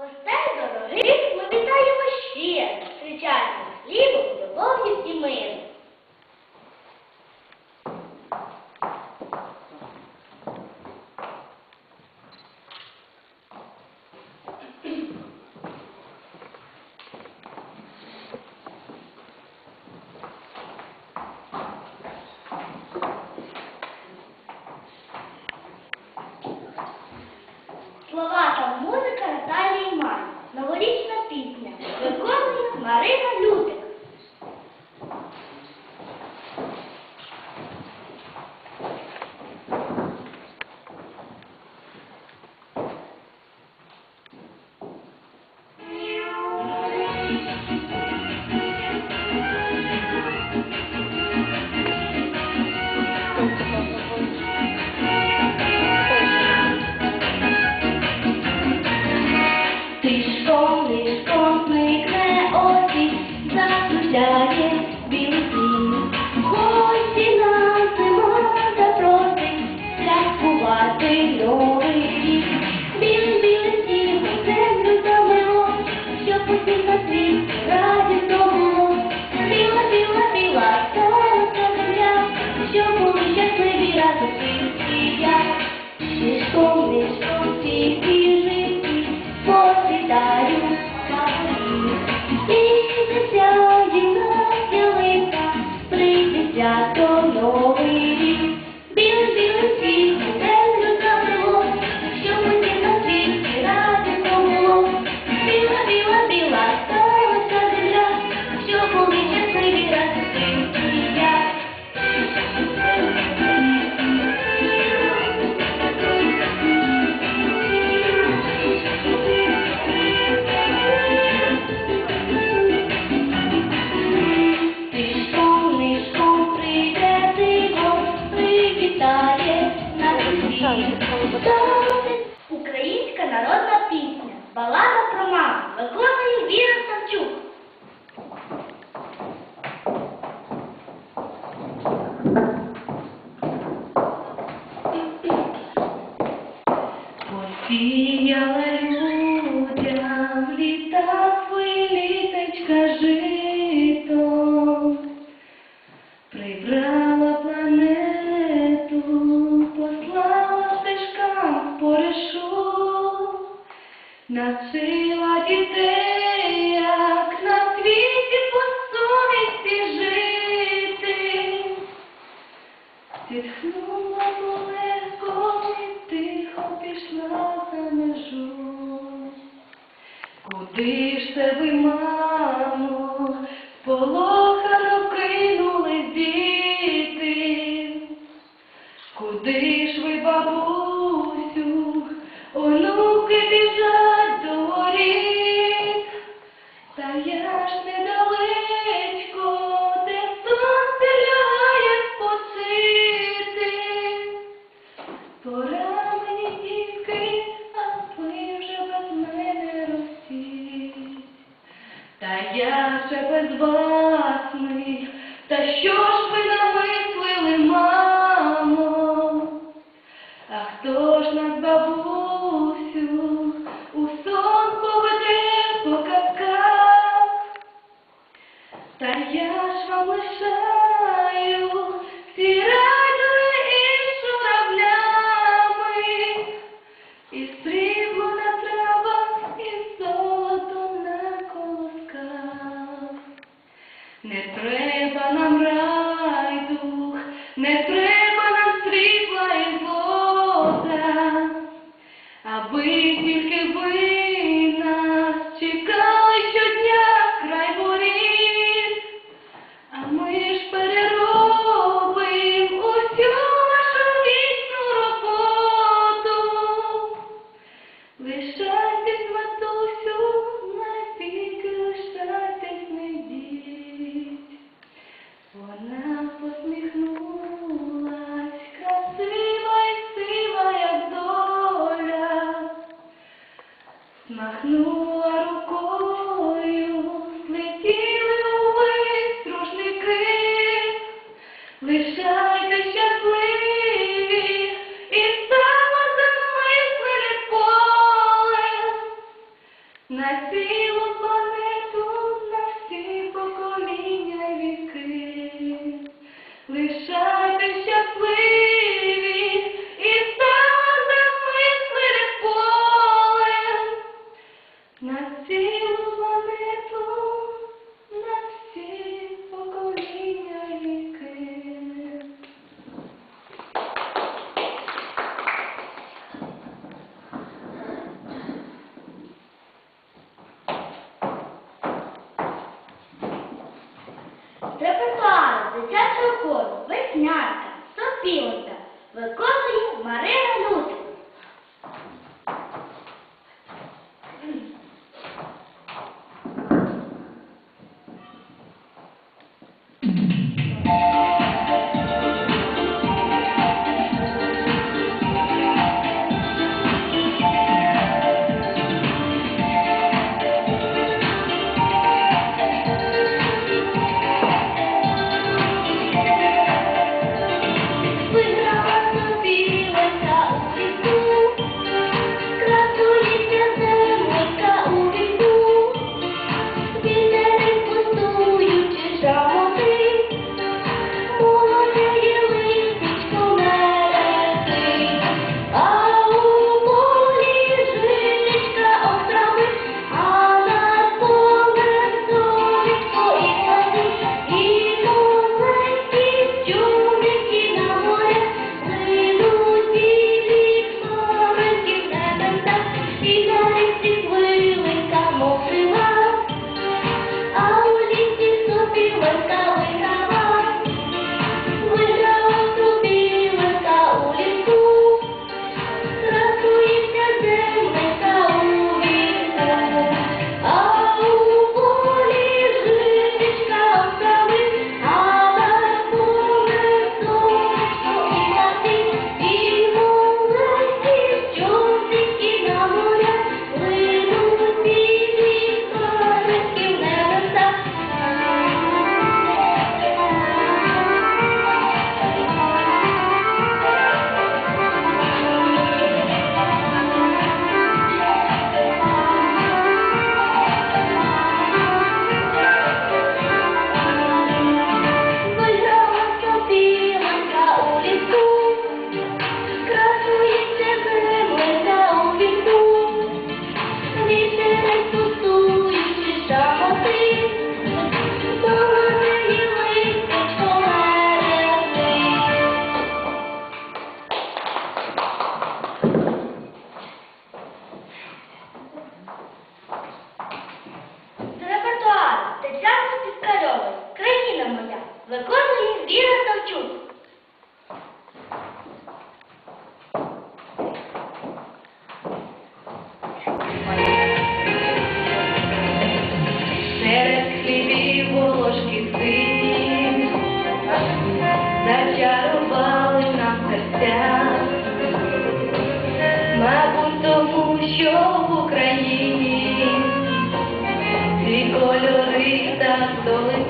Гостей дорогих ми вітаємо ще, зустрічаємо з хлібом, любов'ю і миром. Yeah. Сіяли Lord. had виконує Віра Савчук. Серед хлібів волошки сині зачарували нам серця, мабуть, тому що в Україні. Три кольори та столиці.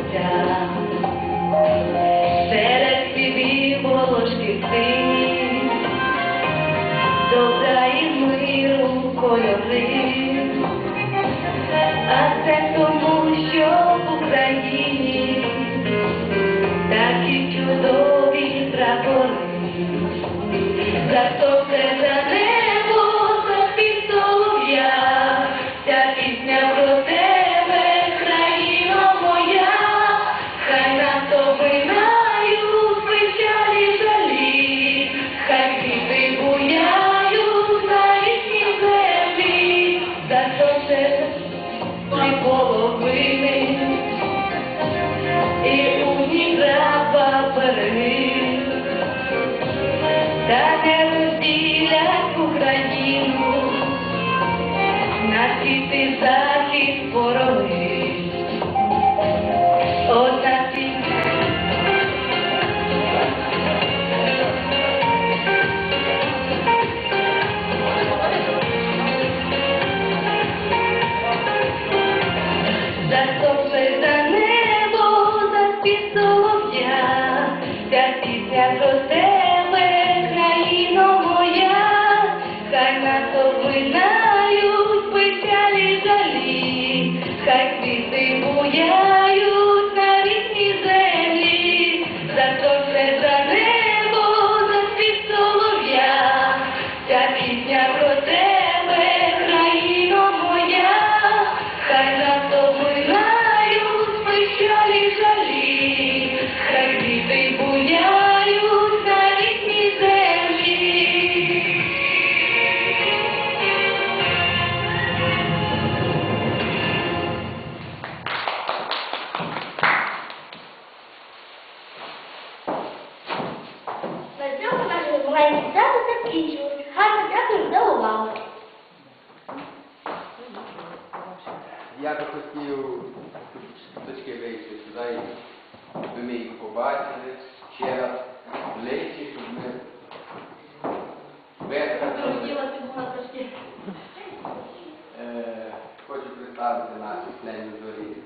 Oh yeah. all ще раз ближче, щоб ми витратили. Е, Хочу представити наших членів зорі.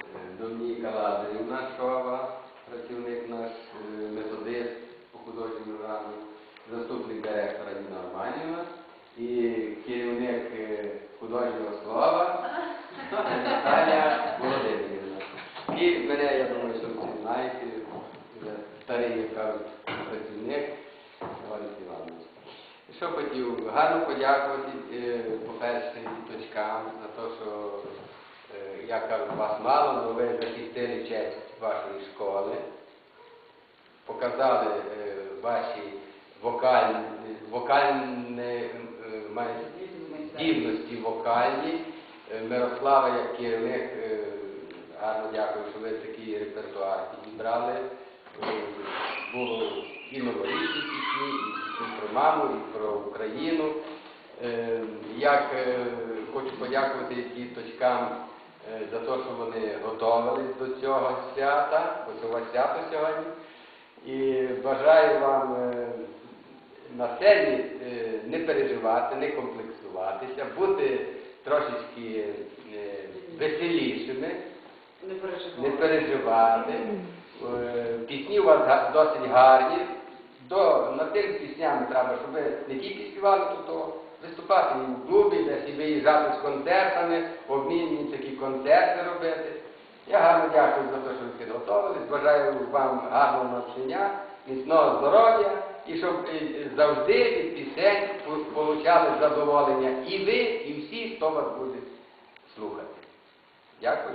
Е, Домніка Лазарівна Шова, працівник наш, е, методист по художньому рану, заступник директора Ніна Романівна і керівник художнього слова Наталя Володимирівна. І мене, я думаю, що всі знаєте, як кажуть, працівник Валерій Іванович. Що хотів гарно подякувати, е, по-перше, діточкам за те, що е, я кажу, вас мало, але ви захистили честь вашої школи, показали е, ваші вокальні, вокальні е, вокальні. Мирослава як керівник, гарно дякую, що ви такий репертуар підібрали. Було і новорічні пісні, і про маму, і про Україну. Е, Як е, хочу подякувати діточкам е, за те, що вони готувалися до цього свята, у вас свято сьогодні. І бажаю вам на сцені не переживати, не комплексуватися, бути трошечки веселішими, Не переживай. не переживати. Е, Пісні у вас досить гарні. До, над тими піснями треба, щоб ви не тільки співали, то, то виступати і в клубі, десь і виїжджати з концертами, обмінні такі концерти робити. Я гарно дякую за те, що ви підготовились. Бажаю вам гарного навчання, міцного здоров'я і щоб е, завжди від пісень получали задоволення і ви, і всі, хто вас буде слухати. Дякую.